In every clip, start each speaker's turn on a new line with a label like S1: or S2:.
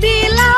S1: 的老。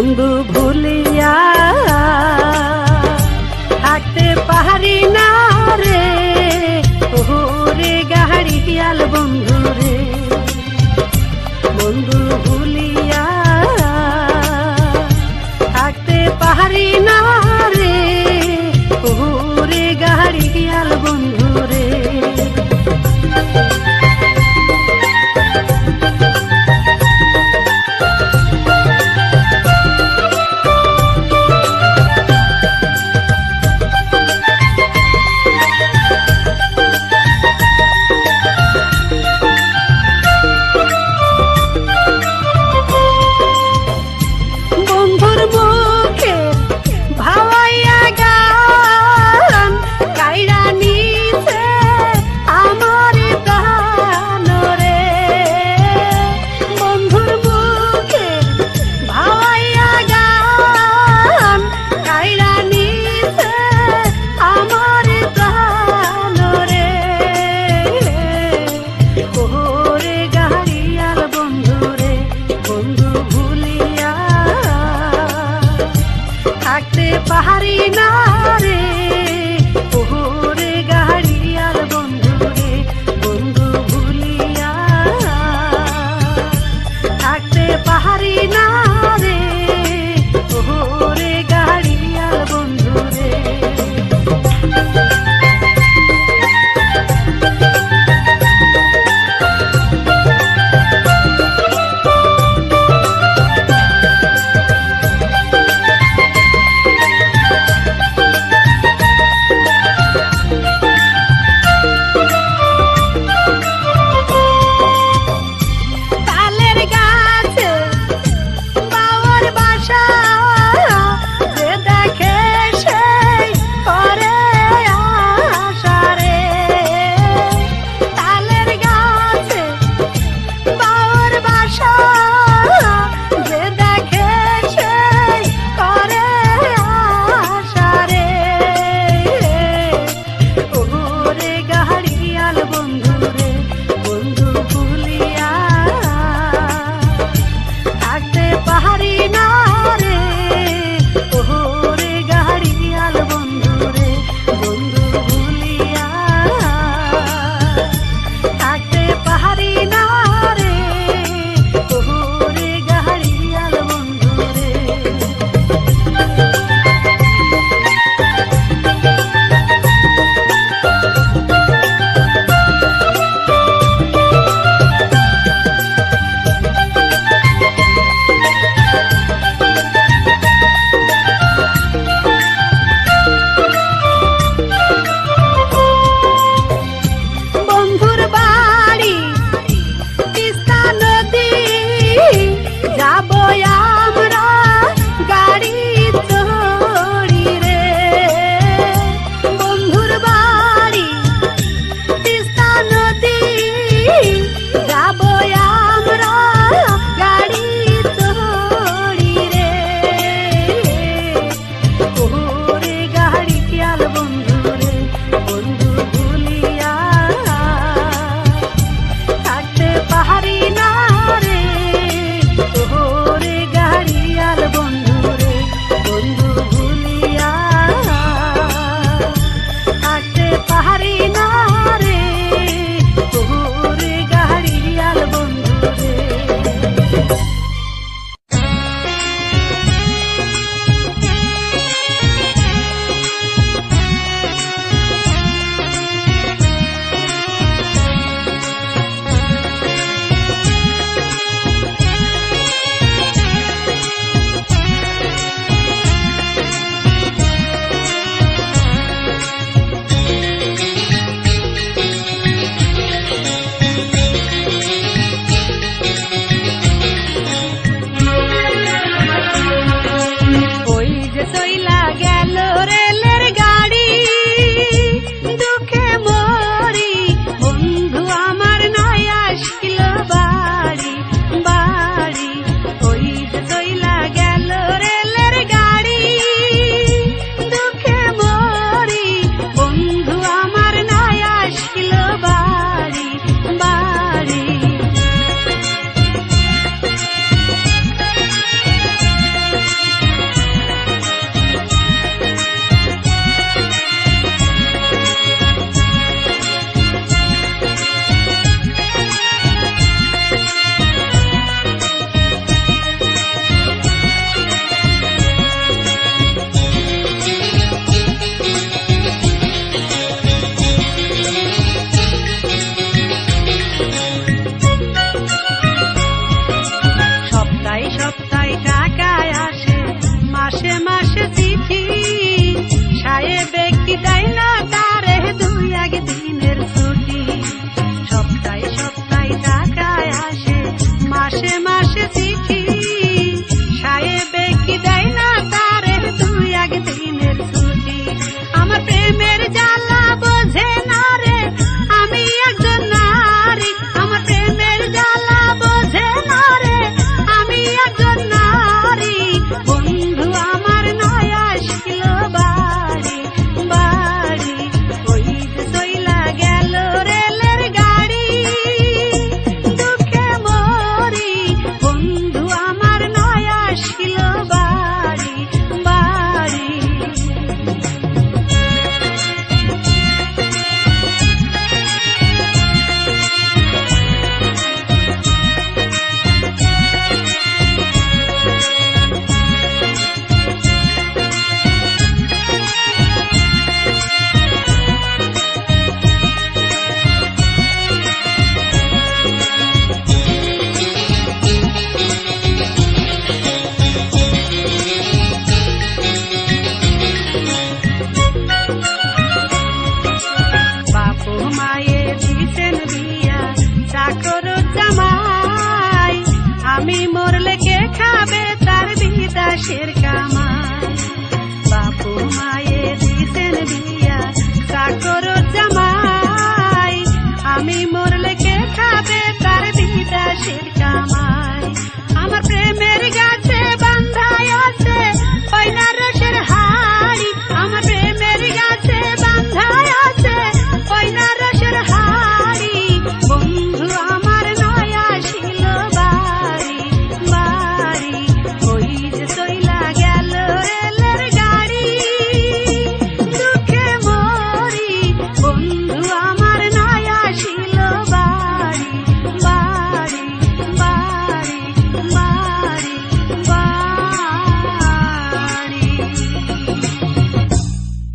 S1: বন্ধু ভুলিয়া থাকতে পারি না রে। ওরে গাড়ি দিয়াল বন্ধু রে। বন্ধু ভুলিয়া থাকতে পারি না রে। ওরে গাড়ি দিয়াল বন্ধু রে। থাকতে পাহাড়ি